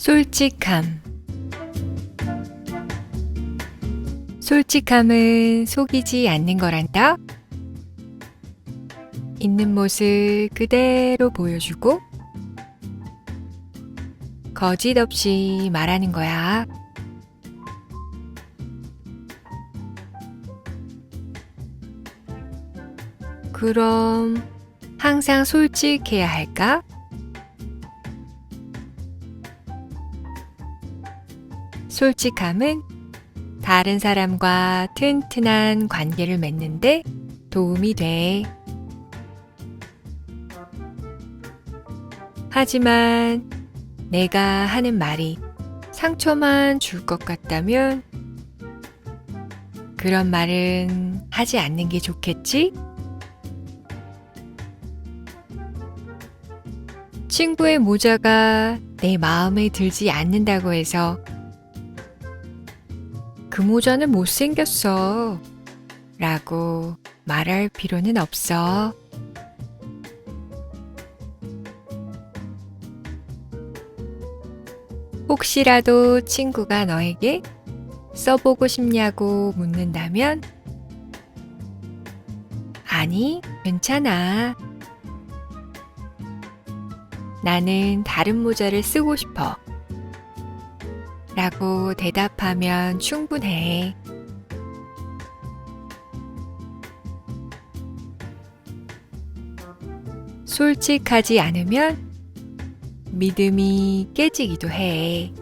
솔직함. 솔직함은 속이지 않는 거란다. 있는 모습 그대로 보여주고, 거짓 없이 말하는 거야. 그럼 항상 솔직해야 할까? 솔직함은 다른 사람과 튼튼한 관계를 맺는데 도움이 돼. 하지만 내가 하는 말이 상처만 줄 것 같다면 그런 말은 하지 않는 게 좋겠지? 친구의 모자가 내 마음에 들지 않는다고 해서 그 모자는 못생겼어. 라고 말할 필요는 없어. 혹시라도 친구가 너에게 써보고 싶냐고 묻는다면, 아니, 괜찮아. 나는 다른 모자를 쓰고 싶어. 라고 대답하면 충분해. 솔직하지 않으면 믿음이 깨지기도 해.